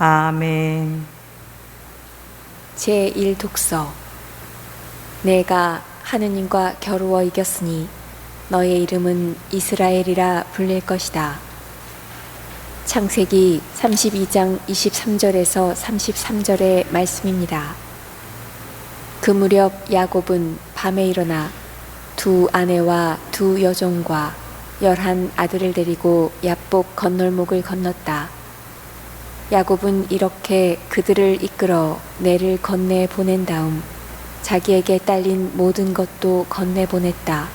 아멘. 제1독서 내가 하느님과 겨루어 이겼으니 너의 이름은 이스라엘이라 불릴 것이다. 창세기 32장 23절에서 33절의 말씀입니다. 그 무렵 야곱은 밤에 일어나 두 아내와 두 여종과 열한 아들을 데리고 야복 건널목을 건넜다. 야곱은 이렇게 그들을 이끌어 내를 건네 보낸 다음 자기에게 딸린 모든 것도 건네 보냈다.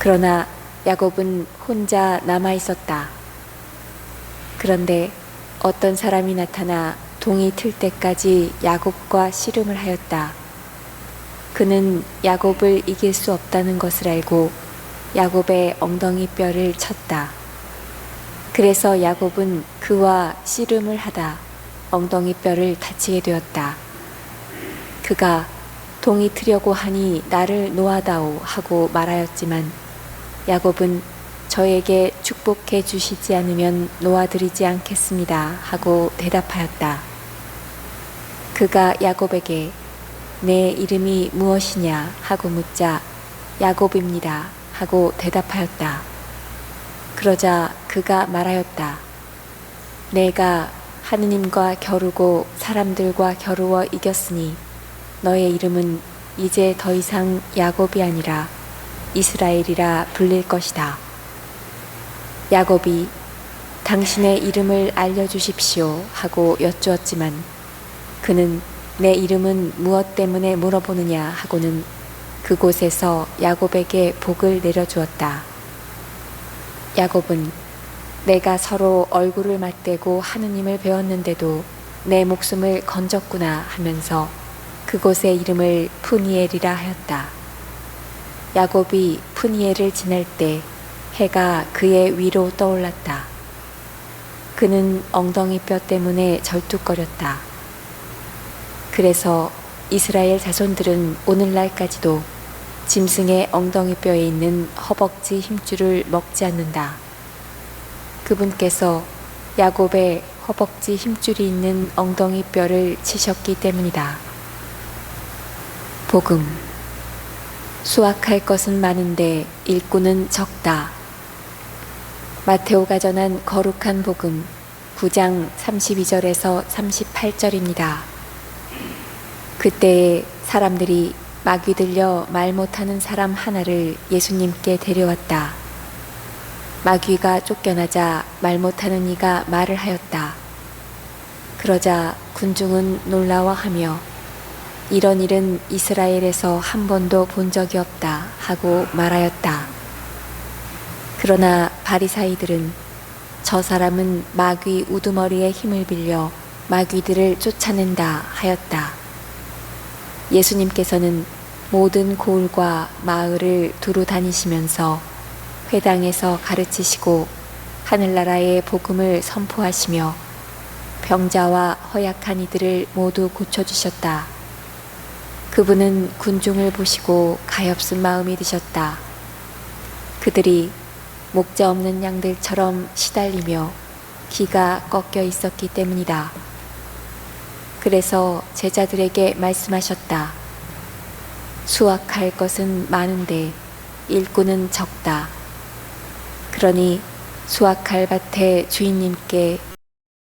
그러나 야곱은 혼자 남아 있었다. 그런데 어떤 사람이 나타나 동이 틀 때까지 야곱과 씨름을 하였다. 그는 야곱을 이길 수 없다는 것을 알고 야곱의 엉덩이 뼈를 쳤다. 그래서 야곱은 그와 씨름을 하다 엉덩이 뼈를 다치게 되었다. 그가 동이 트려고 하니 나를 놓아다오 하고 말하였지만 야곱은 저에게 축복해 주시지 않으면 놓아드리지 않겠습니다 하고 대답하였다. 그가 야곱에게 내 이름이 무엇이냐 하고 묻자 야곱입니다 하고 대답하였다. 그러자 그가 말하였다. 내가 하느님과 겨루고 사람들과 겨루어 이겼으니 너의 이름은 이제 더 이상 야곱이 아니라 이스라엘이라 불릴 것이다. 야곱이 당신의 이름을 알려주십시오 하고 여쭈었지만 그는 내 이름은 무엇 때문에 물어보느냐 하고는 그곳에서 야곱에게 복을 내려주었다. 야곱은 내가 서로 얼굴을 맞대고 하느님을 배웠는데도 내 목숨을 건졌구나 하면서 그곳의 이름을 푸니엘이라 하였다. 야곱이 푸니엘을 지날 때 해가 그의 위로 떠올랐다. 그는 엉덩이 뼈 때문에 절뚝거렸다. 그래서 이스라엘 자손들은 오늘날까지도 짐승의 엉덩이 뼈에 있는 허벅지 힘줄을 먹지 않는다. 그분께서 야곱의 허벅지 힘줄이 있는 엉덩이 뼈를 치셨기 때문이다. 복음. 수확할 것은 많은데 일꾼은 적다. 마테오가 전한 거룩한 복음 9장 32절에서 38절입니다. 그때에 사람들이 마귀 들려 말 못하는 사람 하나를 예수님께 데려왔다. 마귀가 쫓겨나자 말 못하는 이가 말을 하였다. 그러자 군중은 놀라워하며 이런 일은 이스라엘에서 한 번도 본 적이 없다 하고 말하였다. 그러나 바리사이들은 저 사람은 마귀 우두머리의 힘을 빌려 마귀들을 쫓아낸다 하였다. 예수님께서는 모든 고을과 마을을 두루 다니시면서 회당에서 가르치시고 하늘나라의 복음을 선포하시며 병자와 허약한 이들을 모두 고쳐주셨다. 그분은 군중을 보시고 가엾은 마음이 드셨다. 그들이 목자 없는 양들처럼 시달리며 기가 꺾여 있었기 때문이다. 그래서 제자들에게 말씀하셨다. 수확할 것은 많은데 일꾼은 적다. 그러니 수확할 밭의 주인님께